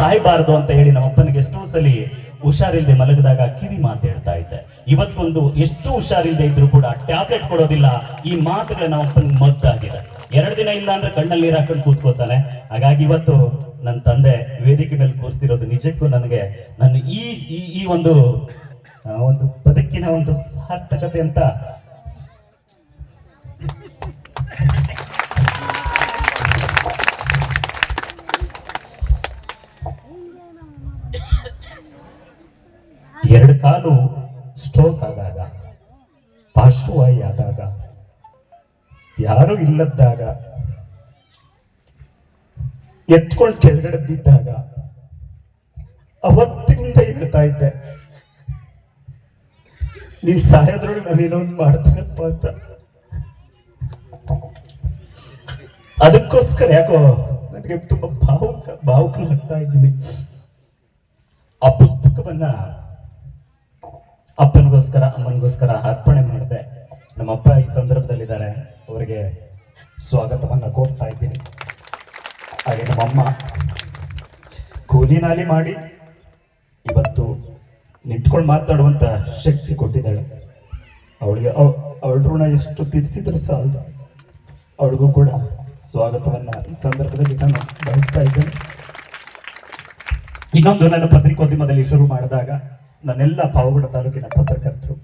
ಸಾಯಬಾರದು ಅಂತ ಹೇಳಿ ನಮ್ಮಪ್ಪನಿಗೆ ಎಷ್ಟೋ ಸಲಿ ಹುಷಾರಿಲ್ಲದೆ ಮಲಗಿದಾಗ ಕಿವಿ ಮಾತು ಹೇಳ್ತಾ ಇದ್ದೆ. ಇವತ್ತೊಂದು ಎಷ್ಟು ಹುಷಾರಿಲ್ಲದೆ ಇದ್ರು ಕೂಡ ಟ್ಯಾಬ್ಲೆಟ್ ಕೊಡೋದಿಲ್ಲ, ಈ ಮಾತುಗಳ ನಮ್ಮಪ್ಪನಿಗೆ ಮದ್ದಾಗಿದೆ. ಎರಡು ದಿನ ಇಲ್ಲ ಅಂದ್ರೆ ಕಣ್ಣಲ್ಲಿ ನೀರು ಹಾಕೊಂಡು ಕೂತ್ಕೋತಾನೆ. ಹಾಗಾಗಿ ಇವತ್ತು ನನ್ನ ತಂದೆ ವೇದಿಕೆ ಮೇಲೆ ಕೂರಿಸಿರೋದು ನಿಜಕ್ಕೂ ನನಗೆ ನಾನು ಈ, ಈ- ಒಂದು ಒಂದು ಬದುಕಿನ ಒಂದು ಸಾರ್ಥಕತೆ ಅಂತ ಎರಡು ಕಾಲು ಸ್ಟ್ರೋಕ್ ಆದಾಗ, ಪಾರ್ಶ್ವವಾಯು ಆದಾಗ, ಯಾರು ಇಲ್ಲದಾಗ ಎತ್ಕೊಂಡು ಕೆಳಗಡೆ ಬಿದ್ದಾಗ, ಅವತ್ತಿನಿಂದ ಹೇಳ್ತಾ ಇದ್ದೆ, ನೀನ್ ಸಾಯೋದ್ರೊಳಗೆ ನಾನು ಏನೊಂದು ಮಾಡ್ತೀನಪ್ಪ ಅಂತ. ಅದಕ್ಕೋಸ್ಕರ ಯಾಕೋ ನನಗೆ ತುಂಬಾ ಭಾವುಕ ಭಾವುಕನಾಗ್ತಾ ಇದ್ದೀನಿ. ಆ ಪುಸ್ತಕವನ್ನ ಅಪ್ಪನಿಗೋಸ್ಕರ, ಅಮ್ಮನಿಗೋಸ್ಕರ ಅರ್ಪಣೆ ಮಾಡಿದೆ. ನಮ್ಮಪ್ಪ ಈ ಸಂದರ್ಭದಲ್ಲಿದ್ದಾರೆ. ಅವರಿಗೆ ಸ್ವಾಗತವನ್ನು ಕೋರ್ತಾ ಇದ್ದೀನಿ. ಹಾಗೆ ನಮ್ಮಮ್ಮ ಕೂಲಿನಾಲಿ ಮಾಡಿ ಇವತ್ತು ನಿಂತ್ಕೊಂಡು ಮಾತಾಡುವಂತ ಶಕ್ತಿ ಕೊಟ್ಟಿದ್ದಾಳೆ. ಅವಳಿಗೆ ಅವಳ ಋಣ ಎಷ್ಟು ತೀರಿಸಿದ್ರು ಸಾಲದು. ಅವಳಿಗೂ ಕೂಡ ಸ್ವಾಗತವನ್ನು ಈ ಸಂದರ್ಭದಲ್ಲಿ ನಾನು ಬಯಸ್ತಾ ಇದ್ದೇನೆ. ಇನ್ನೊಂದು ನನ್ನ ಪತ್ರಿಕೋದ್ಯಮದಲ್ಲಿ ಶುರು ಮಾಡಿದಾಗ ನನ್ನೆಲ್ಲ ಪಾವಗಡ ತಾಲೂಕಿನ ಪತ್ರಕರ್ತರು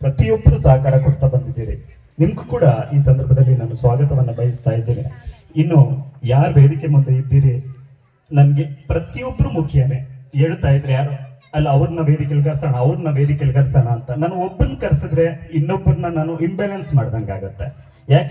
ಪ್ರತಿಯೊಬ್ಬರು ಸಹಕಾರ ಕೊಡ್ತಾ ಬಂದಿದ್ದೀರಿ. ನಿಮ್ಗೂ ಕೂಡ ಈ ಸಂದರ್ಭದಲ್ಲಿ ನಾನು ಸ್ವಾಗತವನ್ನ ಬಯಸ್ತಾ ಇದ್ದೇನೆ. ಇನ್ನು ಯಾರು ವೇದಿಕೆ ಮುಂದೆ ಇದ್ದೀರಿ? ನನ್ಗೆ ಪ್ರತಿಯೊಬ್ರು ಮುಖ್ಯನೇ ಹೇಳ್ತಾ ಇದ್ರೆ ಯಾರು? ಅಲ್ಲ, ಅವ್ರನ್ನ ವೇದಿಕೆಲಿ ಕರ್ಸೋಣ ಅವ್ರನ್ನ ವೇದಿಕೆಲಿ ಕರ್ಸೋಣ ಅಂತ. ನಾನು ಒಬ್ಬನ್ ಕರ್ಸಿದ್ರೆ ಇನ್ನೊಬ್ಬರನ್ನ ನಾನು ಇಂಬ್ಯಾಲೆನ್ಸ್ ಮಾಡ್ದಂಗಾಗತ್ತೆ. ಯಾಕೆಂದ್ರೆ